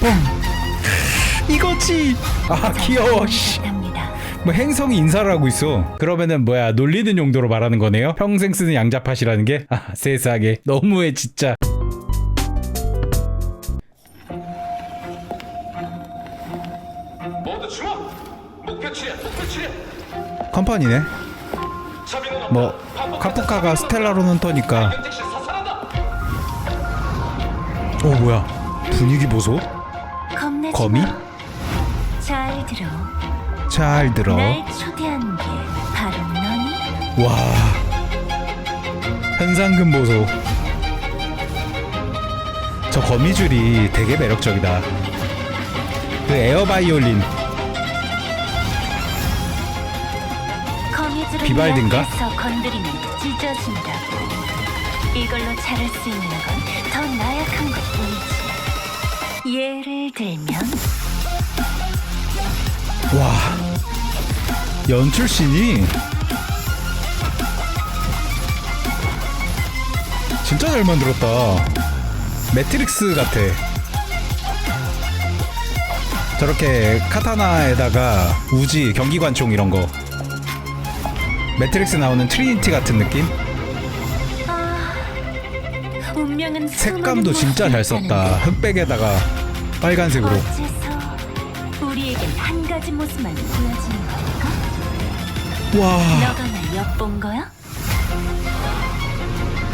뻥 이거지 아 귀여워 씨. 답니다. 뭐 행성이 인사를 하고 있어 그러면은 뭐야 놀리는 용도로 말하는 거네요 평생 쓰는 양자팟이라는 게 아, 세상에 너무해 진짜 모두 주목! 목표 치료, 목표 치료. 컴퍼니네. 뭐 카프카가 스텔라로 즉시 사살한다. 어 뭐야 분위기 보소 거미? 마. 잘 들어. 잘 들어 날 초대한 게 바로 너니? 와 현상금 보소 저 거미줄이 되게 매력적이다 그 에어 바이올린 거미줄을 비발딘가? 건드리면 찢어진다고. 이걸로 자를 수 있는 건 더 나약한 것뿐이지. 예를 들면? 와 연출신이 진짜 잘 만들었다. 매트릭스 같아. 저렇게 카타나에다가 우지 경기관총 이런 거. 매트릭스 나오는 트리니티 같은 느낌? 아, 운명은 색감도 진짜 잘 썼다. 흑백에다가 빨간색으로. 어째서 우리에겐 한 가지 모습만 보여지는 걸까? 와. 너가 날 엿본 거야?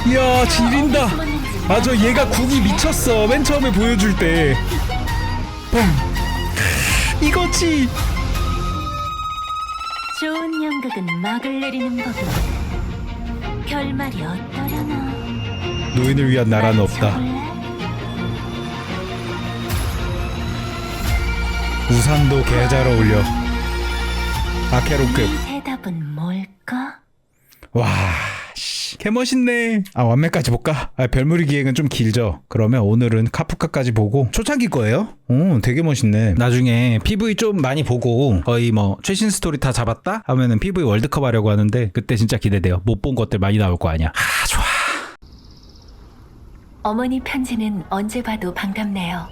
이야 지린다. 맞아 얘가 궁이 미쳤어. 맨 처음에 보여줄 때 뻥. 이거지. 좋은 연극은 막을 내리는 법이야. 결말이 어떠려나? 노인을 위한 나라는 없다 우산도 개잘 어울려 아케로급 이 대답은 뭘까? 와 씨, 개멋있네 아 완매까지 볼까? 아, 별무리 기획은 좀 길죠 그러면 오늘은 카프카까지 보고 초창기 거예요? 오 되게 멋있네 나중에 PV 좀 많이 보고 거의 뭐 최신 스토리 다 잡았다? 하면은 PV 월드컵 하려고 하는데 그때 진짜 기대돼요 못 본 것들 많이 나올 거 아니야 아 좋아 어머니 편지는 언제 봐도 반갑네요.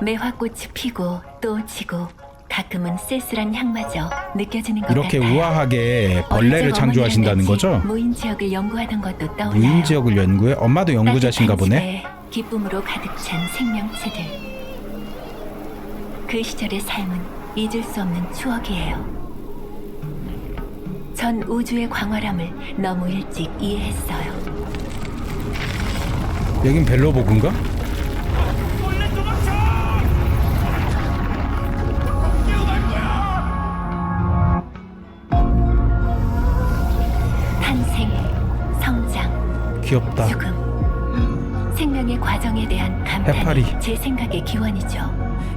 매화꽃이 피고 또 지고 가끔은 쓸쓸한 향마저 느껴지는 것 이렇게 같아요. 우아하게 벌레를 창조하신다는 같이 거죠? 무인 지역을 연구하던 것도 떠올라요. 무인 지역을 연구해? 엄마도 연구자신가 따뜻한 보네? 집에 기쁨으로 가득 찬 생명체들. 그 시절의 삶은 잊을 수 없는 추억이에요. 전 우주의 광활함을 너무 일찍 이해했어요. 여긴 벨로보그인가? 귀엽다 죽음. 생명의 과정에 대한 감탄이 해파리. 제 생각의 기원이죠.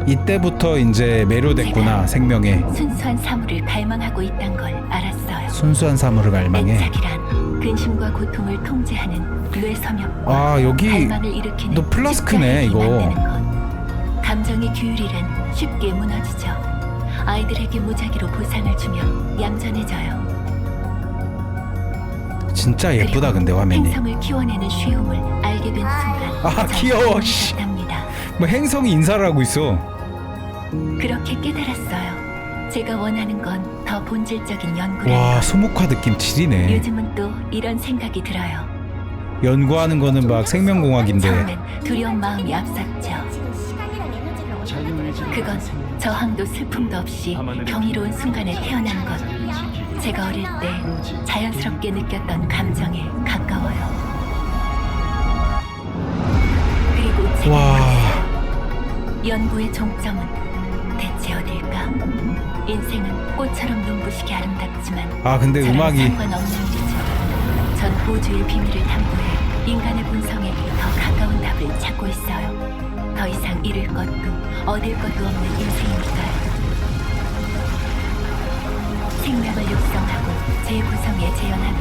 이때부터 이제 매료됐구나 생명에 순수한 사물을 갈망하고 있단 걸 알았어요. 순수한 사물을 갈망해 맹작이란 근심과 고통을 통제하는 뇌 섬유과 아 여기 갈망을 일으키는 너 플라스크네, 이거. 만드는 것. 감정의 규율이란 쉽게 무너지죠. 아이들에게 무작위로 보상을 주면 얌전해져요. 진짜 예쁘다 근데 화면이 행성을 키워내는 쉬움을 알게 된 순간 아, 전 귀여워, 씨. 답답합니다. 뭐 행성이 인사를 하고 있어 그렇게 깨달았어요. 제가 원하는 건 더 본질적인 연구라는 와 것. 소모카 느낌 지리네 요즘은 또 이런 생각이 들어요. 연구하는 거는 막 생명공학인데 처음엔 두려운 마음이 앞섰죠. 그건 저항도 슬픔도 없이 경이로운 순간에 태어난 것. 제가 어릴 때 자연스럽게 느꼈던 감정에 가까워요. 그리고 제가 와. 연구의 종점은 대체 어딜까? 인생은 꽃처럼 눈부시게 아름답지만 아 근데 음악이 상관없는 일이죠. 전 우주의 비밀을 탐구해 인간의 본성에 더 가까운 답을 찾고 있어요. 더 이상 잃을 것도 얻을 것도 없는 인생이니까요. 생명을 재구성에 재현하며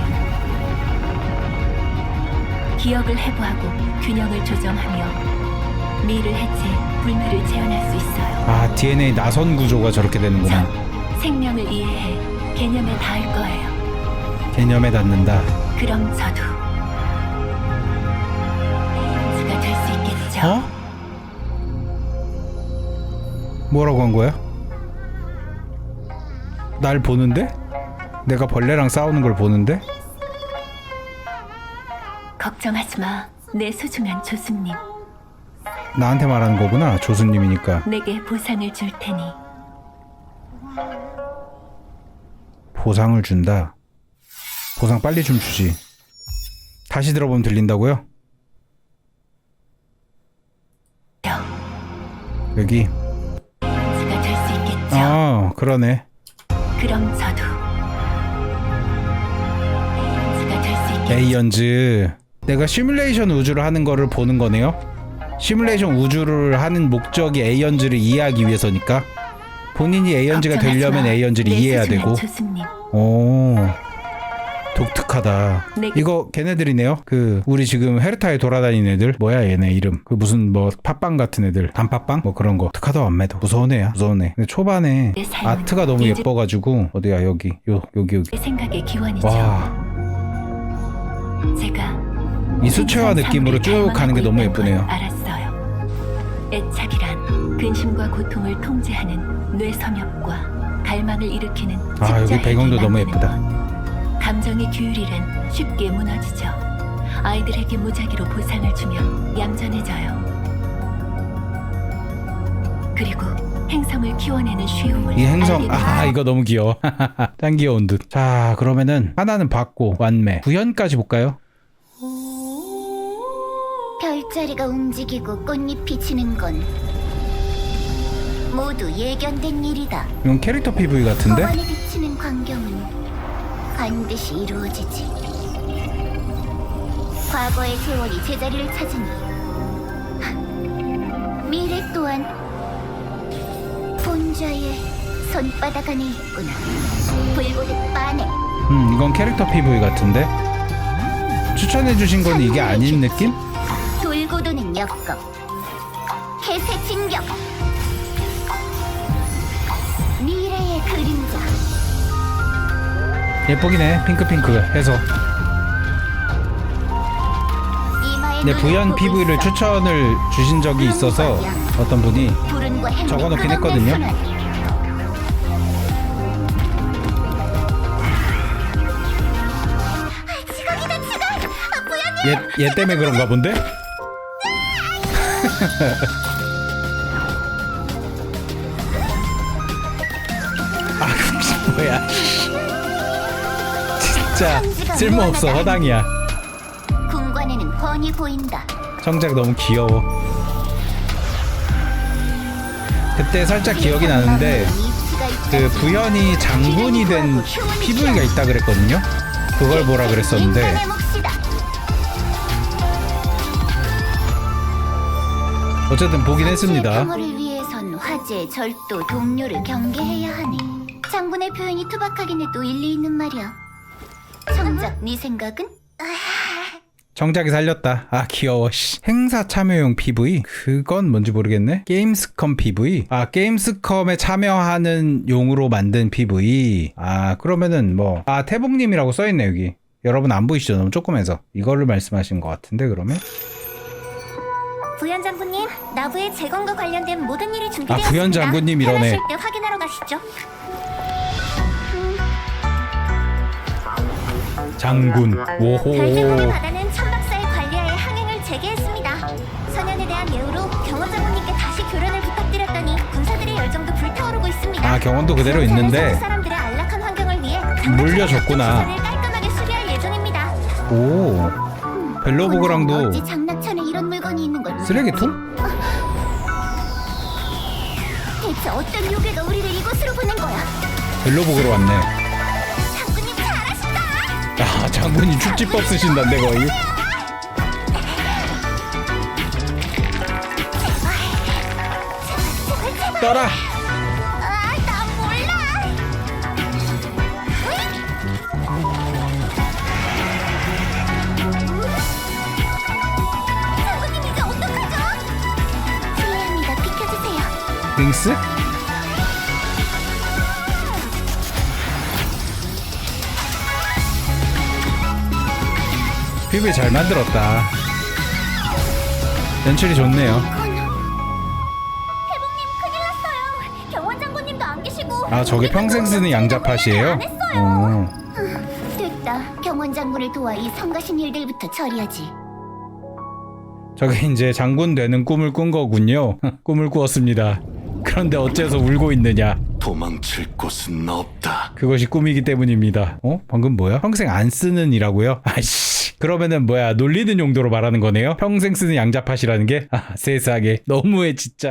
기억을 해부하고 균형을 조정하며 미를 해체, 불멸을 재현할 수 있어요. 아 DNA 나선 구조가 저렇게 되는구나 전 생명을 이해해 개념에 닿을 거예요. 개념에 닿는다 그럼 저도 제가 될 수 있겠죠. 어? 뭐라고 한 거야? 날 보는데? 내가 벌레랑 싸우는 걸 보는데? 걱정하지 마. 내 소중한 조수님. 나한테 말하는 거구나 조수님이니까 내게 보상을 줄 테니 보상을 준다 보상 빨리 좀 주지 다시 들어보면 들린다고요? 여기 제가 될 수 있겠죠. 아 그러네 그럼 저도 에이언즈 내가 시뮬레이션 우주를 하는 거를 보는 거네요? 시뮬레이션 우주를 하는 목적이 에이언즈를 이해하기 위해서니까. 본인이 에이언즈가 되려면 마. 에이언즈를 내 이해해야 되고. 오 독특하다. 네. 이거 걔네들이네요. 그 우리 지금 헤르타에 돌아다니는 애들. 뭐야 얘네 이름? 그 무슨 뭐 팟빵 같은 애들. 단팥빵? 뭐 그런 거. 독특하다 안매도. 무서운 애야 무서운 애 근데 초반에 아트가 너무 예뻐가지고 어디야 여기. 요 여기 여기. 와 제가 이 수채화 느낌으로 쭉 가는 게 너무 예쁘네요 걸 알았어요. 애착이란 근심과 고통을 통제하는 뇌섬엽과 갈망을 일으키는 아 여기 배경도 너무 예쁘다 감정의 규율이란 쉽게 무너지죠. 아이들에게 무작위로 보상을 주면 얌전해져요. 그리고 행성을 키워내는 쉬움을 이 행성 알게 아. 이거 너무 귀여워 짱 귀여운 듯자 그러면은 하나는 받고 완매 구현까지 볼까요? 별자리가 움직이고 꽃잎이 지는 건 모두 예견된 일이다. 이건 캐릭터 PV 같은데? 법안에 비치는 광경은 반드시 이루어지지. 과거의 세월이 제자리를 찾으니 하, 미래 또한 본좌의 손바닥 안에 있구나. 불보듯 빤해. 음 이건 캐릭터 PV 같은데? 추천해주신 건 이게 아닌 느낌? 돌고 도는 역검. 해세 진격. 미래의 그림자. 예쁘긴 해 핑크핑크 해서 이마에 눈을 부연 PV를. 추천을 주신 적이 있어서 어떤 분이 적어놓긴 했거든요. 아. 아, 얘, 얘 때문에 그런가 본데? 아 뭐야 진짜 쓸모없어 허당이야. 성작 너무 귀여워 그때 살짝 기억이 나는데 그 부현이 장군이 된 PV가 있다 그랬거든요 그걸 보라 그랬었는데. 어쨌든 보긴 했습니다 위해선 화재, 절도, 동료를 경계해야 하네. 장군의 표현이 투박하긴 해도 일리 있는 말이야. 정작 네 생각은? 정작이 살렸다. 아 귀여워. 씨. 행사 참여용 PV? 그건 뭔지 모르겠네. 게임스컴 PV? 아 게임스컴에 참여하는 용으로 만든 PV. 아 그러면은 뭐아 태봉님이라고 써있네 여기. 여러분 안 보이시죠? 너무 조그매서 이거를 말씀하신 것 같은데 그러면? 부연 장군님, 나부의 재건과 관련된 모든 일이 아, 준비되었습니다. 부연 장군님 이러네. 편하실 때 확인하러 가시죠. 장군. 별제국의 오호. 바다는 경원도 그대로 있는데 사람들의 안락한 환경을 위해 물려줬구나. 시설을 깔끔하게 수리할 예정입니다. 오. 벨로보그랑도 어찌 장난천에 이런 물건이 있는 걸 쓰레기통? 대체 어떤 요괴가 우리를 이곳으로 보낸 거야? 벨로보그로 왔네. 장군님 잘하신다. 아 장군이 축지법 쓰신다는데 거의. 떠라. 링스? 피부에 잘 만들었다. 연출이 좋네요. 건. 대복님 큰일 났어요. 아 저게 평생 쓰는 양자팟이에요? 어. 됐다. 경원 장군을 도와 이 성가신 일들부터 처리하지. 저게 이제 장군 되는 꿈을 꾼 거군요. 꿈을 꾸었습니다. 그런데 어째서 울고 있느냐? 도망칠 곳은 없다. 그것이 꿈이기 때문입니다. 어? 방금 뭐야? 평생 안 쓰는 이라고요? 아이씨. 그러면은 뭐야? 놀리는 용도로 말하는 거네요? 평생 쓰는 양자팟이라는 게? 아, 세상에. 너무해, 진짜.